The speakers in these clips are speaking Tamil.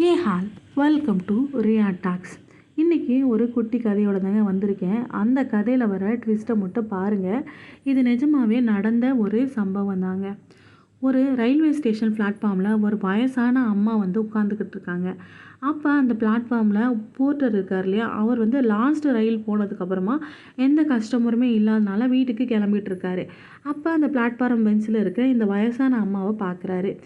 Hey all welcome to Riya talks. இன்றைக்கி ஒரு குட்டி கதையோட தாங்க வந்திருக்கேன். அந்த கதையில் வர ட்விஸ்ட்டை மட்டும் பாருங்கள் இது நிஜமாவே நடந்த ஒரு சம்பவம் தாங்க. ஒரு ரயில்வே ஸ்டேஷன் பிளாட்ஃபார்மில் ஒரு வயசான அம்மா வந்து உட்காந்துக்கிட்டு இருக்காங்க. அப்போ அந்த பிளாட்ஃபார்மில் போர்ட்டர் இருக்கார் இல்லையா? அவர் வந்து லாஸ்ட் ரயில் போனதுக்கப்புறமா எந்த கஸ்டமருமே இல்லாதனால வீட்டுக்கு கிளம்பிகிட்டு இருக்காரு. அப்போ அந்த பிளாட்ஃபார்ம் பெஞ்சில் இருக்கிற இந்த வயசான அம்மாவை பார்க்குறாரு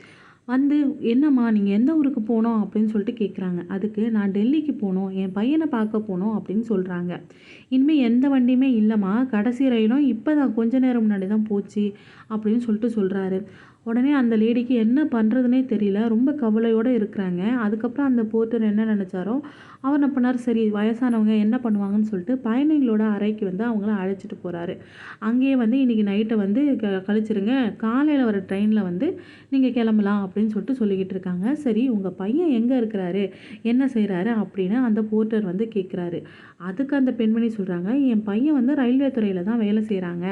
வந்து என்னம்மா நீங்கள் எந்த ஊருக்கு போகணும் அப்படின்னு சொல்லிட்டு கேட்குறாங்க அதுக்கு நான் டெல்லிக்கு போகணும் என் பையனை பார்க்க போகணும் அப்படின்னு சொல்கிறாங்க இனிமேல் எந்த வண்டியுமே இல்லைம்மா. கடைசி ரயிலும் இப்போ தான் கொஞ்ச நேரம் முன்னாடி தான் போச்சு அப்படின்னு சொல்லிட்டு சொல்கிறாரு உடனே அந்த லேடிக்கு என்ன பண்ணுறதுனே தெரியல. ரொம்ப கவலையோடு இருக்கிறாங்க. அதுக்கப்புறம் அந்த போர்ட்டர் என்ன நினச்சாரோ அவர் என்ன பண்ணார்? சரி வயசானவங்க என்ன பண்ணுவாங்கன்னு சொல்லிட்டு பயணிகளோட அறைக்கு வந்து அவங்கள அழைச்சிட்டு போகிறாரு அங்கேயே வந்து இன்றைக்கி நைட்டை வந்து க கழிச்சிருங்க. காலையில் வர ட்ரெயினில் வந்து நீங்கள் கிளம்பலாம் அப்படின்னு அப்படின்னு சொல்லிட்டு சொல்லிக்கிட்டு இருக்காங்க. சரி உங்கள் பையன் எங்கே இருக்கிறாரு? என்ன செய்கிறாரு அப்படின்னு அந்த போர்ட்டர் வந்து கேட்குறாரு அதுக்கு அந்த பெண்மணி சொல்கிறாங்க என் பையன் வந்து ரயில்வே துறையில் தான் வேலை செய்கிறாங்க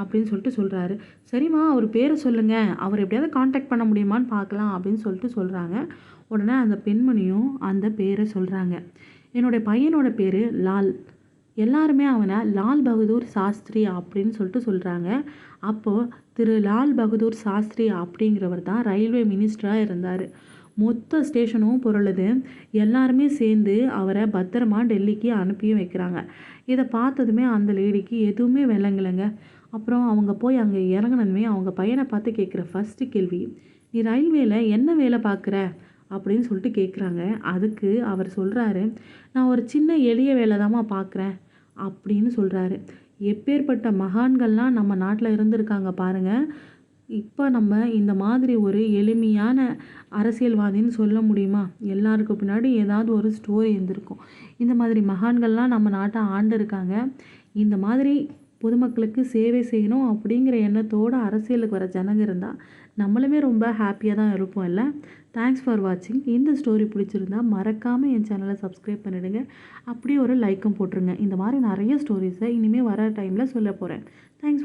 அப்படின்னு சொல்லிட்டு சொல்கிறாரு சரிம்மா அவர் பேரை சொல்லுங்கள் அவர் எப்படியாவது காண்டாக்ட் பண்ண முடியுமான்னு பார்க்கலாம். அப்படின்னு சொல்லிட்டு சொல்கிறாங்க உடனே அந்த பெண்மணியும் அந்த பேரை சொல்கிறாங்க என்னுடைய பையனோட பேர் லால். எல்லாருமே அவனை லால் பகதூர் சாஸ்திரி அப்படின்னு சொல்லிட்டு சொல்கிறாங்க அப்போது திரு லால் பகதூர் சாஸ்திரி அப்படிங்கிறவர் தான் ரயில்வே மினிஸ்டராக இருந்தார். மொத்த ஸ்டேஷனும் பொருளுது. எல்லாருமே சேர்ந்து அவரை பத்திரமா டெல்லிக்கு அனுப்பியும் வைக்கிறாங்க. இதை பார்த்ததுமே அந்த லேடிக்கு எதுவுமே விளங்கலைங்க. அப்புறம் அவங்க போய் அங்கே இறங்கினதுமே அவங்க பையனை பார்த்து கேட்குற ஃபஸ்ட்டு கேள்வி நீ ரயில்வேல என்ன வேலை பார்க்குற? அப்படின்னு சொல்லிட்டு கேட்குறாங்க அதுக்கு அவர் சொல்கிறாரு நான் ஒரு சின்ன எளிய வேலை தாம்மா பார்க்குறேன் அப்படின்னு சொல்கிறாரு எப்பேற்பட்ட மகான்கள்லாம் நம்ம நாட்டில் இருந்திருக்காங்க பாருங்கள் இப்போ நம்ம இந்த மாதிரி ஒரு எளிமையான அரசியல்வாதின்னு சொல்ல முடியுமா? எல்லாருக்கும் பின்னாடி ஏதாவது ஒரு ஸ்டோரி இருந்திருக்கும் இந்த மாதிரி மகான்கள்லாம் நம்ம நாட்டை ஆண்டு இருக்காங்க. இந்த மாதிரி பொதுமக்களுக்கு சேவை செய்யணும் அப்படிங்கிற எண்ணத்தோடு அரசியலுக்கு வர ஜனங்க இருந்தால் நம்மளுமே ரொம்ப ஹாப்பியாக தான் இருப்போம் இல்லை? தேங்க்ஸ் ஃபார் வாட்சிங் இந்த ஸ்டோரி பிடிச்சிருந்தா மறக்காமல் என் சேனலை சப்ஸ்கிரைப் பண்ணிவிடுங்க அப்படியே ஒரு லைக்கும் போட்டுருங்க. இந்த மாதிரி நிறைய ஸ்டோரிஸை இனிமேல் வர டைமில் சொல்ல போகிறேன் தேங்க்ஸ்